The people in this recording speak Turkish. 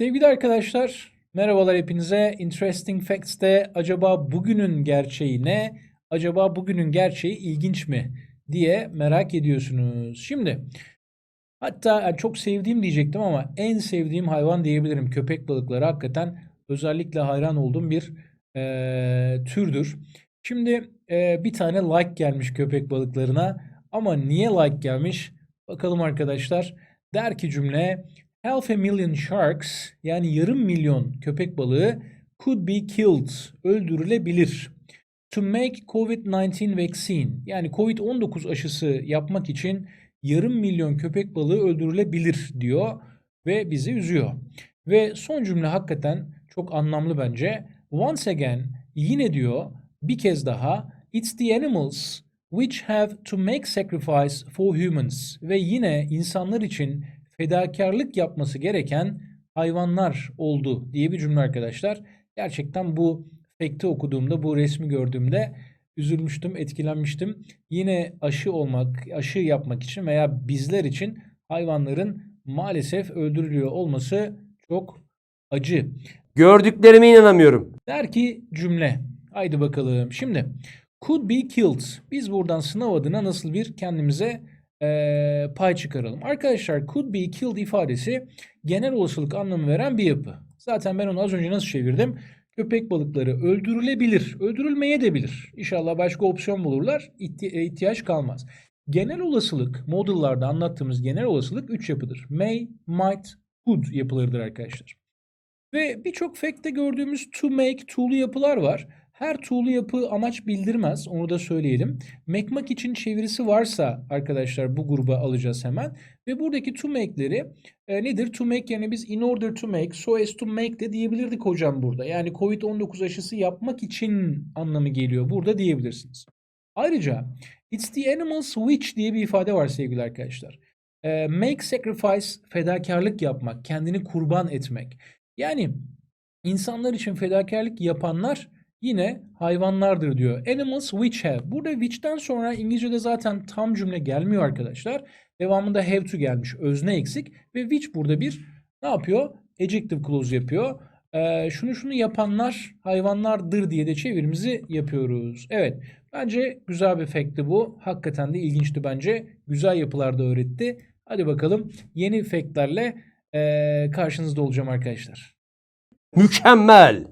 Sevgili arkadaşlar, merhabalar hepinize. Interesting Facts'te acaba bugünün gerçeği ne? Acaba bugünün gerçeği ilginç mi diye merak ediyorsunuz. Şimdi hatta çok sevdiğim diyecektim ama en sevdiğim hayvan diyebilirim. Köpek balıkları hakikaten özellikle hayran olduğum bir eee, türdür. Şimdi eee, bir tane like gelmiş köpek balıklarına ama niye like gelmiş? Bakalım arkadaşlar. Der ki cümle Half a million sharks yani yarım milyon köpek balığı could be killed öldürülebilir. To make COVID-19 vaccine yani COVID-19 aşısı yapmak için yarım milyon köpek balığı öldürülebilir diyor ve bizi üzüyor. Ve son cümle hakikaten çok anlamlı bence. Once again yine diyor bir kez daha it's the animals which have to make sacrifice for humans ve yine insanlar için fedakarlık yapması gereken hayvanlar oldu diye bir cümle arkadaşlar. Gerçekten bu fact'i okuduğumda, bu resmi gördüğümde üzülmüştüm, etkilenmiştim. Yine aşı olmak, aşı yapmak için veya bizler için hayvanların maalesef öldürülüyor olması çok acı. Gördüklerime inanamıyorum. Der ki cümle. Haydi bakalım. Şimdi could be killed. Biz buradan sınav adına nasıl bir kendimize eee, pay çıkaralım. Arkadaşlar could be killed ifadesi genel olasılık anlamı veren bir yapı. Zaten ben onu az önce nasıl çevirdim? Köpek balıkları öldürülebilir, öldürülmeye de bilir. İnşallah başka opsiyon bulurlar, e, ihtiyaç kalmaz. Genel olasılık, modellarda anlattığımız genel olasılık 3 yapıdır. May, might, could yapılarıdır arkadaşlar. Ve birçok fact'te gördüğümüz to make, to'lu yapılar var. Her to'lu yapı amaç bildirmez. Onu da söyleyelim. Mekmak için çevirisi varsa arkadaşlar bu gruba alacağız hemen. Ve buradaki to make'leri e, nedir? To make yani biz in order to make, so as to make de diyebilirdik hocam burada. Yani Covid-19 aşısı yapmak için anlamı geliyor burada diyebilirsiniz. Ayrıca it's the animals which diye bir ifade var sevgili arkadaşlar. E, make sacrifice fedakarlık yapmak, kendini kurban etmek. Yani insanlar için fedakarlık yapanlar yine hayvanlardır diyor. Animals which have. Burada which'ten sonra İngilizce'de zaten tam cümle gelmiyor arkadaşlar. Devamında have to gelmiş. Özne eksik. Ve which burada bir ne yapıyor? Adjective clause yapıyor. Ee, şunu şunu yapanlar hayvanlardır diye de çevirimizi yapıyoruz. Evet. Bence güzel bir fact'ti bu. Hakikaten de ilginçti bence. Güzel yapılarda öğretti. Hadi bakalım yeni fact'lerle ee, karşınızda olacağım arkadaşlar. Mükemmel.